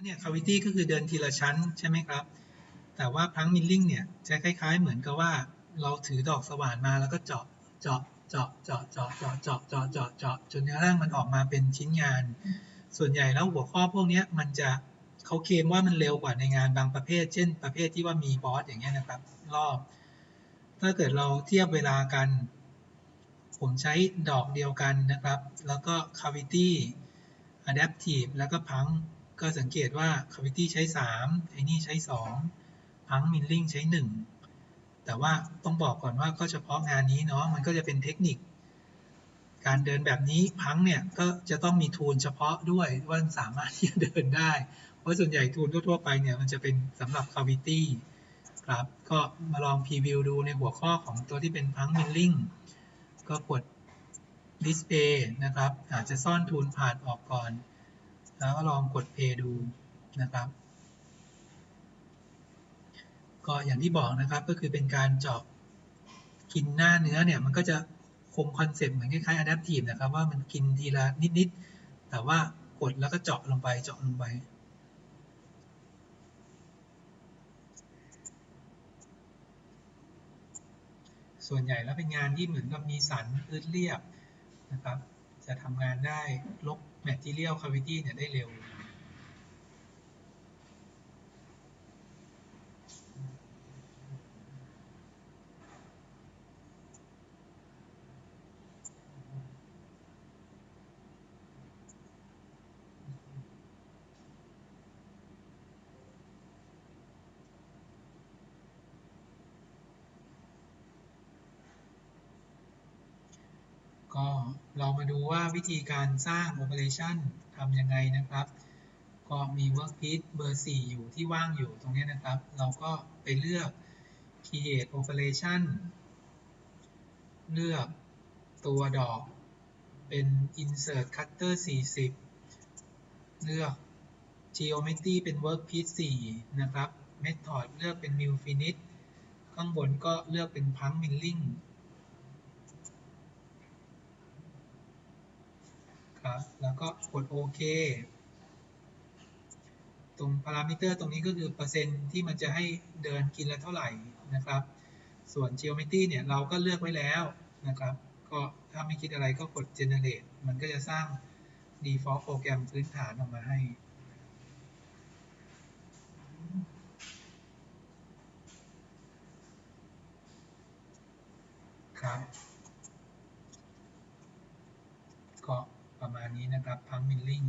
แล้วเนี่ย cavity ก็คือเดินทีละชั้นใช่ไหมครับ แต่ว่าพังมิลลิ่งเนี่ยจะคล้าย ๆ เหมือนกับว่าเราถือดอกสว่านมาแล้วก็เจาะ เจาะ เจาะ เจาะ เจาะ เจาะ เจาะ เจาะ เจาะ เจาะ จนกระทั่งมันออกมาเป็นชิ้นงาน ส่วนใหญ่แล้วหัวข้อพวกนี้มันจะเขาเคลมว่ามันเร็วกว่าในงานบางประเภท เช่น ประเภทที่ว่ามีบอสอย่างเงี้ยนะครับ รอบ ถ้าเกิดเราเทียบเวลากัน ผมใช้ดอกเดียวกันนะครับ แล้วก็ cavity adaptive แล้วก็พัง ก็สังเกตว่า cavity ใช้ 3 ไอ้นี่ใช้ 2 พัง milling ใช้ 1 แต่ว่าต้องบอกก่อนว่าก็เฉพาะงานนี้เนาะมันก็จะเป็นเทคนิค การเดินแบบนี้พังเนี่ยก็จะต้องมีทูลเฉพาะด้วยว่าสามารถที่จะเดินได้ เพราะส่วนใหญ่ทูลทั่วๆไปเนี่ยมันจะเป็นสำหรับ cavity ครับ ก็มาลองพรีวิวดูในหัวข้อของตัวที่เป็นพัง milling ก็กด display นะครับ อาจจะซ่อนทูลผ่านออกก่อน แล้วก็ลองกด play ดูนะครับ ก็อย่างที่บอกนะครับก็คือเป็นการเจาะกินหน้าเนื้อเนี่ยมันก็จะคงคอนเซ็ปต์เหมือนคล้ายๆ adaptive นะครับว่ามันกินทีละนิดๆ แต่ว่ากดแล้วก็เจาะลงไปเจาะลงไป ส่วนใหญ่แล้วเป็นงานที่เหมือนกับมีสันพื้นเรียบนะครับ จะทำงานได้ลบ แมททีเรียลคาวิตี้เนี่ยได้เร็ว เรามาดูว่าวิธีการสร้าง operation ทำยังไงนะครับ ก็มี workpiece เบอร์ 4 อยู่ที่ว่างอยู่ตรงนี้นะครับ เราก็ไปเลือก create operation เลือกตัวดอกเป็น insert cutter 40 เลือก geometry เป็น workpiece 4 นะครับ method เลือกเป็น mill finish ข้างบนก็เลือกเป็น pump milling ครับ แล้วก็กดโอเคตรงพารามิเตอร์ตรงนี้ก็คือเปอร์เซ็นต์ที่มันจะให้เดินกินละเท่าไหร่นะครับ ส่วน geometry เนี่ยเราก็เลือกไว้แล้วนะครับ ก็ถ้าไม่คิดอะไรก็กด generate มันก็จะสร้าง default โปรแกรมพื้นฐานออกมาให้ครับก็ ประมาณนี้นะครับพังมิลลิง